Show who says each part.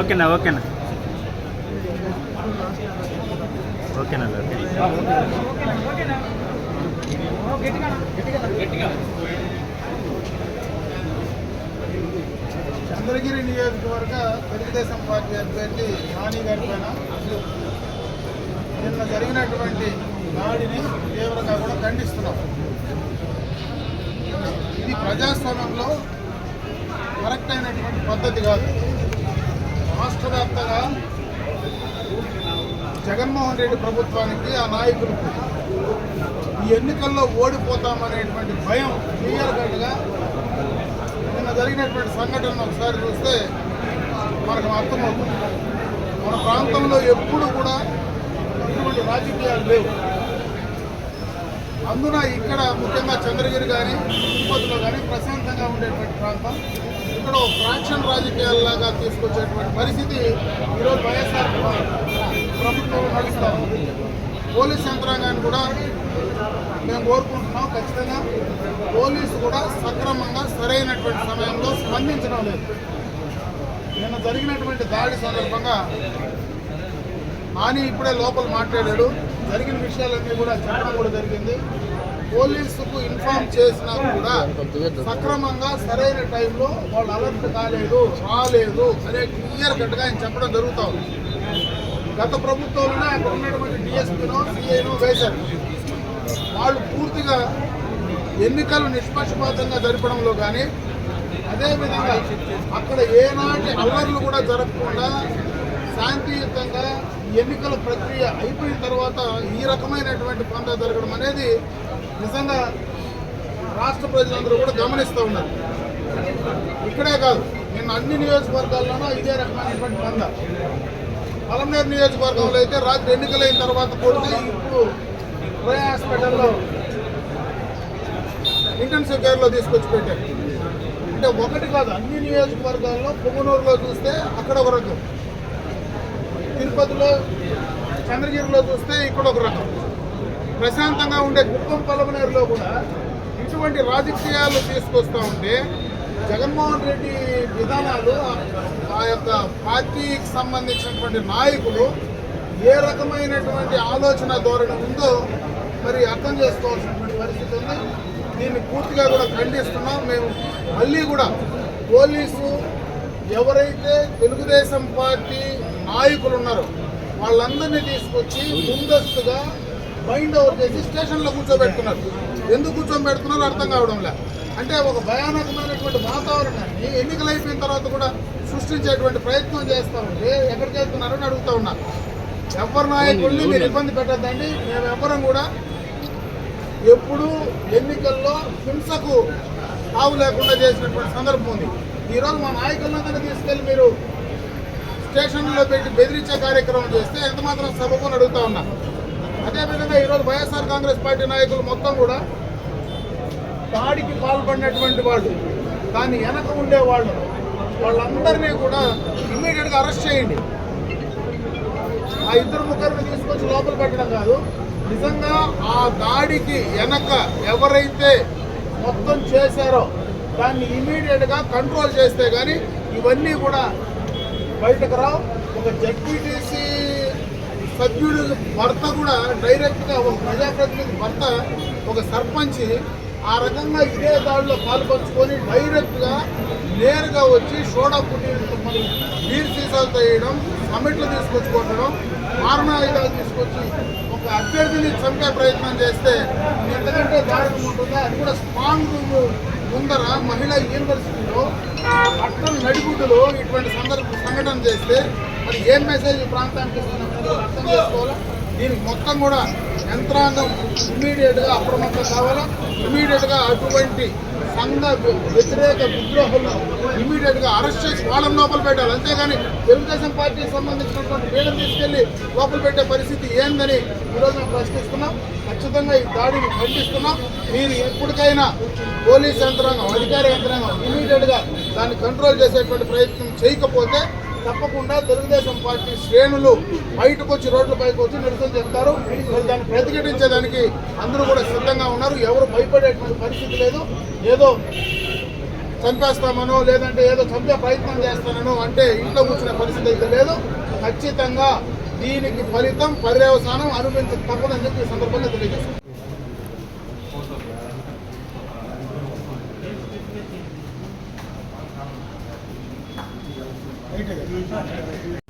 Speaker 1: ఓకేనా ఓకేనా ఓకేనా
Speaker 2: చంద్రగిరి నియోజకవర్గ తెలుగుదేశం పార్టీ అభ్యర్థి నాని గారి పైన నిన్న జరిగినటువంటి దాడిని తీవ్రంగా కూడా ఖండిస్తున్నాం. ఇది ప్రజాస్వామ్యంలో కరెక్ట్ అయినటువంటి పద్ధతి కాదు. రాష్ట్ర వ్యాప్తంగా జగన్మోహన్ రెడ్డి ప్రభుత్వానికి ఆ నాయకులకు ఈ ఎన్నికల్లో ఓడిపోతామనేటువంటి భయం క్లియర్ కట్గా నిన్న జరిగినటువంటి సంఘటనను ఒకసారి చూస్తే మనకు అర్థమవుతుంది. మన ప్రాంతంలో ఎప్పుడు కూడా ఇటువంటి రాజకీయాలు లేవు. అందున ఇక్కడ ముఖ్యంగా చంద్రగిరి కానీ తిరుపతిలో కానీ ప్రశాంతంగా ఉండేటువంటి ప్రాంతం. ఇక్కడ ఫ్రాక్షన్ రాజకీయాల్లాగా తీసుకొచ్చేటువంటి పరిస్థితి ఈరోజు వైఎస్ఆర్ ప్రభుత్వం పోలీస్ యంత్రాంగాన్ని కూడా మేము కోరుకుంటున్నాం ఖచ్చితంగా. పోలీసు కూడా సక్రమంగా సరైనటువంటి సమయంలో స్పందించడం లేదు. నిన్న జరిగినటువంటి దాడి సందర్భంగా నాని ఇప్పుడే లోపల మాట్లాడాడు. జరిగిన విషయాలన్నీ కూడా చెప్పడం కూడా జరిగింది. పోలీసుకు ఇన్ఫార్మ్ చేసినా కూడా సక్రమంగా సరైన టైంలో వాళ్ళు అలర్ట్ కాలేదు రాలేదు అనే క్లియర్ కట్గా ఆయన చెప్పడం జరుగుతూ ఉంది. గత ప్రభుత్వంలోనే అక్కడ ఉన్నటువంటి డిఎస్పీనో సిఐనో వేశారు. వాళ్ళు పూర్తిగా ఎన్నికలు నిష్పక్షపాతంగా జరపడంలో కానీ అదేవిధంగా అక్కడ ఏనాటి అల్లర్లు కూడా జరగకుండా శాంతియుతంగా ఎన్నికల ప్రక్రియ అయిపోయిన తర్వాత ఈ రకమైనటువంటి పంట జరగడం అనేది నిజంగా రాష్ట్ర ప్రజలందరూ కూడా గమనిస్తూ ఉన్నారు. ఇక్కడే కాదు నిన్న అన్ని నియోజకవర్గాల్లోనూ ఇదే రకమైనటువంటి పంద పలమనేరు నియోజకవర్గంలో అయితే రాత్రి ఎన్నికలైన తర్వాత కూడా ఇప్పుడు రోయా హాస్పిటల్లో ఇంటెన్సివ్ కేర్లో తీసుకొచ్చి పెట్టారు. అంటే ఒకటి కాదు అన్ని నియోజకవర్గాల్లో పొంగనూరులో చూస్తే అక్కడ ఒక రకం. తిరుపతిలో చంద్రగిరిలో చూస్తే ఇక్కడ ఒక రకం. ప్రశాంతంగా ఉండే కుప్పం పలమనేరులో కూడా ఇటువంటి రాజకీయాలు తీసుకొస్తూ ఉంటే జగన్మోహన్ రెడ్డి విధానాలు ఆ- యొక్క పార్టీకి సంబంధించినటువంటి నాయకులు ఏ రకమైనటువంటి ఆలోచన ధోరణి ఉందో మరి అర్థం చేసుకోవాల్సినటువంటి పరిస్థితి ఉంది. దీన్ని పూర్తిగా కూడా ఖండిస్తున్నాం. మేము మళ్ళీ కూడా పోలీసు ఎవరైతే తెలుగుదేశం పార్టీ నాయకులు ఉన్నారో వాళ్ళందరినీ తీసుకొచ్చి ముందస్తుగా మైండ్ ఓవర్ చేసి స్టేషన్లో కూర్చోబెడుతున్నారు. ఎందుకు కూర్చోబెడుతున్నారో అర్థం కావడం లేదు. అంటే ఒక భయానకమైనటువంటి వాతావరణాన్ని ఎన్నికలు అయిపోయిన తర్వాత కూడా సృష్టించేటువంటి ప్రయత్నం చేస్తూ ఉంటే ఎక్కడికి వెళ్తున్నారని అడుగుతా ఉన్నారు ఎవరి నాయకుల్ని మీరు ఇబ్బంది పెట్టద్దండి. మేము ఎవ్వరం కూడా ఎప్పుడు ఎన్నికల్లో హింసకు తావు లేకుండా చేసినటువంటి సందర్భం ఉంది. ఈరోజు మా నాయకులందరినీ తీసుకెళ్ళి మీరు స్టేషన్లో పెట్టి బెదిరించే కార్యక్రమం చేస్తే ఎంత మాత్రం సభకు అడుగుతా ఉన్నా. అదేవిధంగా ఈరోజు వైఎస్ఆర్ కాంగ్రెస్ పార్టీ నాయకులు మొత్తం కూడా దాడికి పాల్పడినటువంటి వాళ్ళు దాని వెనక ఉండే వాళ్ళు వాళ్ళందరినీ కూడా ఇమ్మీడియట్గా అరెస్ట్ చేయండి. ఆ ఇద్దరు ముగ్గురిని తీసుకొచ్చి లోపల పెట్టడం కాదు. నిజంగా ఆ దాడికి వెనక ఎవరైతే మొత్తం చేశారో దాన్ని ఇమీడియట్గా కంట్రోల్ చేస్తే కానీ ఇవన్నీ కూడా బయటకు రావు. ఒక జడ్పీటీసీ సభ్యుడు భర్త కూడా డైరెక్ట్గా ఒక ప్రజాప్రతినిధి భర్త ఒక సర్పంచ్ ఆ రకంగా ఇదే దాడిలో పాల్పంచుకొని డైరెక్ట్గా నేరుగా వచ్చి సోడా పుట్టి నీరు సీసాలతో వేయడం కమిట్లు తీసుకొచ్చుకోవడం మారణాయుధాలు తీసుకొచ్చి ఒక అభ్యర్థిని చంపే ప్రయత్నం చేస్తే ఎంతకంటే దారుణం ఉంటుందో అది కూడా స్ట్రాంగ్ ముందర మహిళా యూనివర్సిటీలో పట్టణ నడిగుడ్డులో ఇటువంటి సందర్భ సంఘటన చేస్తే మరి ఏం మెసేజ్ ప్రాంతానికి అర్థం చేసుకోవాలా? దీనికి మొత్తం కూడా యంత్రాంగం ఇమీడియట్గా అప్రమత్తం కావాలా. ఇమీడియట్గా అటువంటి సంఘ వ్యతిరేక విద్రోహులను ఇమీడియట్గా అరెస్ట్ చేసి వాళ్ళని లోపల పెట్టాలి. అంతేగాని తెలుగుదేశం పార్టీకి సంబంధించినటువంటి వీళ్ళని తీసుకెళ్ళి లోపల పెట్టే పరిస్థితి ఏందని ఈరోజు మేము ప్రశ్నిస్తున్నాం. ఖచ్చితంగా ఈ దాడిని ఖండిస్తున్నాం. మీరు ఎప్పటికైనా పోలీస్ యంత్రాంగం అధికార యంత్రాంగం ఇమీడియట్గా దాన్ని కంట్రోల్ చేసేటువంటి ప్రయత్నం చేయకపోతే తప్పకుండా తెలుగుదేశం పార్టీ శ్రేణులు బయటకు వచ్చి రోడ్లపైకి వచ్చి నిరసన చెప్తారు. మరి దాన్ని ప్రతిఘటించేదానికి అందరూ కూడా సిద్ధంగా ఉన్నారు. ఎవరు భయపడేటువంటి పరిస్థితి లేదు. ఏదో చంపేస్తామనో లేదంటే ఏదో చంపే ప్రయత్నం చేస్తానో అంటే ఇంట్లో కూర్చునే పరిస్థితి అయితే లేదు. ఖచ్చితంగా దీనికి ఫలితం పర్యవసానం అనుభవించక తప్పదని చెప్పి ఈ సందర్భంగా తెలియజేస్తాం よいしょ。